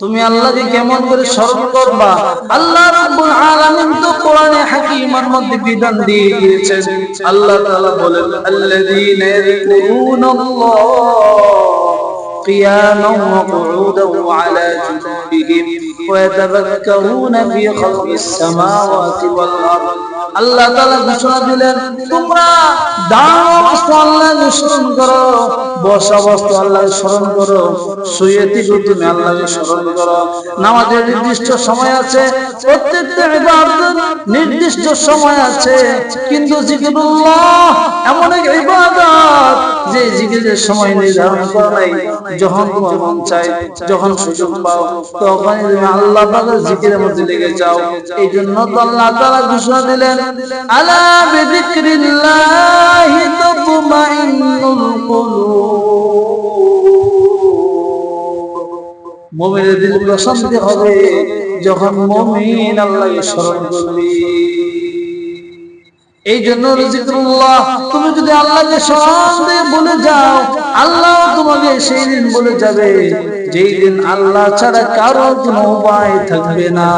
তুমি আল্লাহকে কেমন করে স্মরণ করবা? আল্লাহ রাব্বুল আলামিন তো কোরআনে হাকিমের মধ্যে বিধান দিয়ে দিয়েছেন। আল্লাহ তাআলা বলেন, আল্লাযীনা ইয়াযকুরুনাল্লাহ قياما وقعودا وعلى جنوبهم ويتفكرون في خلق السماوات والأرض আল্লাহ তাআলা ঘোষণা দিলেন তোমরা দাঁড়ানো অবস্থা আল্লাহকে স্মরণ করো বসা অবস্থা আল্লাহকে স্মরণ করো শুয়ে থেকে তুমি আল্লাহকে স্মরণ করো নামাজের নির্দিষ্ট সময় আছে প্রত্যেকটা ইবাদত নির্দিষ্ট সময় আছে কিন্তু জিকিরুল্লাহ এমন এক ইবাদত যে জিকিরের সময় নির্ধারণ করা নাই যখন মন চায়, যখন সুযোগ পাও, তখন আল্লাহ পাকের জিকিরের মধ্যে লেগে যাও। এই জন্য তো আল্লাহ ঘোষণা দিলেন দিল প্রশান্তি হবে যখন মুমিন আল্লাহকে স্মরণ করবে। এই জন্য রজিকুল্লাহ, তুমি যদি আল্লাহকে স্মরণ বলে যাও, আল্লাহ তোমাকে সেই দিন বলে যাবে, যেই দিন আল্লাহ ছাড়া কারও কোনো উপায় থাকবে না।